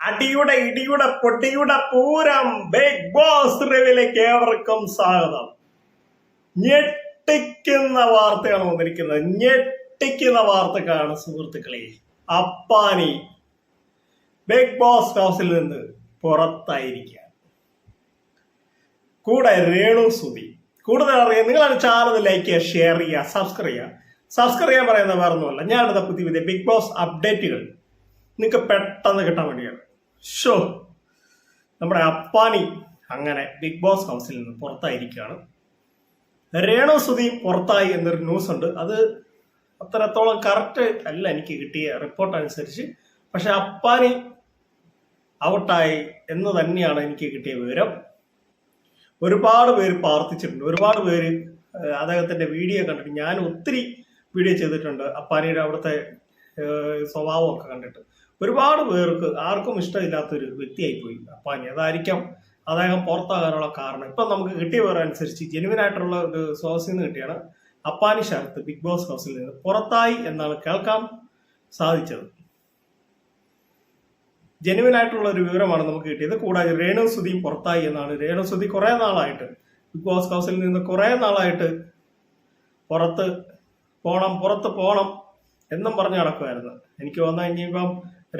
അടിയുടെ ഇടിയുടെ പൊട്ടിയുടെ പൂരം ബിഗ് ബോസ് റിവിലേക്ക് ഏവർക്കും സ്വാഗതം. ഞെട്ടിക്കുന്ന വാർത്തയാണ് വന്നിരിക്കുന്നത്. ഞെട്ടിക്കുന്ന വാർത്തക്കാണ് സുഹൃത്തുക്കളെ. അപ്പാനി ബിഗ് ബോസ് ഹൗസിൽ നിന്ന് പുറത്തായിരിക്കുക കൂടെ രേണു സുതി കൂടുതൽ അറിയാൻ നിങ്ങളാണ് ചാനൽ ലൈക്ക് ചെയ്യുക ഷെയർ ചെയ്യുക സബ്സ്ക്രൈബ് ചെയ്യുക. സബ്സ്ക്രൈബ് ചെയ്യാൻ പറയുന്ന വേറെ ഒന്നുമല്ല ഞാനിത് പുതിയ പുതിയ ബിഗ് ബോസ് അപ്ഡേറ്റുകൾ നിങ്ങൾക്ക് പെട്ടെന്ന് കിട്ടാൻ വേണ്ടിയാണ്. ഷോ. നമ്മുടെ അപ്പാനി അങ്ങനെ ബിഗ് ബോസ് ഹൗസിൽ നിന്ന് പുറത്തായിരിക്കുകയാണ്. രേണു സുധി പുറത്തായി എന്നൊരു ന്യൂസ് ഉണ്ട്. അത് അത്രത്തോളം കറക്റ്റ് അല്ല എനിക്ക് കിട്ടിയ റിപ്പോർട്ട് അനുസരിച്ച്. പക്ഷെ അപ്പാനി ഔട്ടായി എന്ന് തന്നെയാണ് എനിക്ക് കിട്ടിയ വിവരം. ഒരുപാട് പേര് പ്രാർത്ഥിച്ചിട്ടുണ്ട് ഒരുപാട് പേര് അദ്ദേഹത്തിന്റെ വീഡിയോ കണ്ടിട്ട് ഞാൻ ഒത്തിരി വീഡിയോ ചെയ്തിട്ടുണ്ട് അപ്പാനിയുടെ അവിടുത്തെ സ്വഭാവമൊക്കെ കണ്ടിട്ട്. ഒരുപാട് പേർക്ക് ആർക്കും ഇഷ്ടമില്ലാത്തൊരു വ്യക്തിയായി പോയി അപ്പാനി. അതായിരിക്കാം അദ്ദേഹം പുറത്താകാനുള്ള കാരണം. ഇപ്പം നമുക്ക് കിട്ടിയ വിവരം അനുസരിച്ച് ജെനുവിൻ ആയിട്ടുള്ള ഒരു സോഴ്സിൽ നിന്ന് കിട്ടിയാണ് അപ്പാനി ശരത്ത് ബിഗ് ബോസ് ഹൗസിൽ നിന്ന്. പുറത്തായി എന്നാണ് കേൾക്കാൻ സാധിച്ചത്. ജെനുവിൻ ആയിട്ടുള്ള ഒരു വിവരമാണ് നമുക്ക് കിട്ടിയത്. കൂടാതെ രേണു സുധിയും പുറത്തായി എന്നാണ്. രേണു സുധി കുറെ നാളായിട്ട് ബിഗ് ബോസ് ഹൗസിൽ നിന്ന് കുറെ നാളായിട്ട് പുറത്ത് പോണം പുറത്ത് പോണം. എന്നും പറഞ്ഞ് നടക്കുമായിരുന്നു എനിക്ക് വന്നു ഇനിയിപ്പം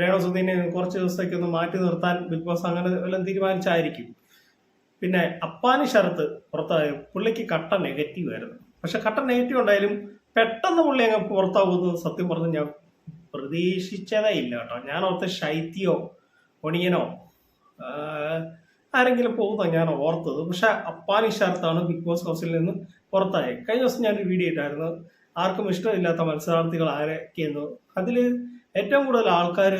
രേണു സുധീനെ കുറച്ച് ദിവസത്തേക്ക് ഒന്ന് മാറ്റി നിർത്താൻ ബിഗ് ബോസ് അങ്ങനെ വല്ലതും തീരുമാനിച്ചായിരിക്കും. പിന്നെ അപ്പാനി ശരത്ത് പുറത്തായ പുള്ളിക്ക് കട്ട നെഗറ്റീവ് ആയിരുന്നു. പക്ഷെ കട്ട നെഗറ്റീവ് ഉണ്ടായാലും പെട്ടെന്ന് പുള്ളി അങ്ങ് പുറത്താകുന്നത് സത്യം പറഞ്ഞ് ഞാൻ പ്രതീക്ഷിച്ചതേ ഇല്ല കേട്ടോ. ഞാൻ ഓർത്ത് ശൈത്യോ ഒണിയനോ ആരെങ്കിലും പോകുന്ന ഞാൻ ഓർത്തത്. പക്ഷെ അപ്പാനി ശരത്താണ് ബിഗ് ബോസ് ഹൗസിൽ നിന്ന് പുറത്തായത്. കഴിഞ്ഞ ദിവസം ഞാനൊരു വീഡിയോ ഇട്ടായിരുന്നു. ആർക്കും ഇഷ്ടമില്ലാത്ത മത്സരാർത്ഥികൾ ആരൊക്കെയെന്ന് അതിൽ ഏറ്റവും കൂടുതൽ ആൾക്കാർ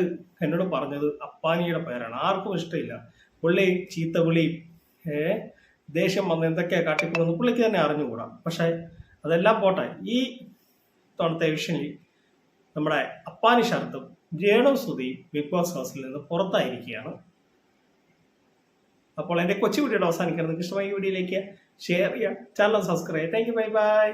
എന്നോട് പറഞ്ഞത് അപ്പാനിയുടെ പേരാണ്. ആർക്കും ഇഷ്ടമില്ല. പുള്ളി ചീത്ത ഏ ദേഷ്യം വന്ന് എന്തൊക്കെയാണ് കാട്ടിക്കൊടുന്ന് പുള്ളിക്ക് തന്നെ അറിഞ്ഞുകൂടാ. പക്ഷേ അതെല്ലാം പോട്ടെ. ഈ തവണത്തെ വിഷനിൽ നമ്മുടെ അപ്പാനി ശരത്തും രേണു സുധി ബിഗ് ബോസ് ഹൗസിൽ നിന്ന് പുറത്തായിരിക്കുകയാണ്. അപ്പോൾ എന്റെ കൊച്ചു വീഡിയോയുടെ അവസാനിക്കുന്നത് നിങ്ങൾക്ക് ഇഷ്ടമായ വീഡിയോയിലേക്ക് ഷെയർ ചെയ്യുക. Channel subscribe thank you bye bye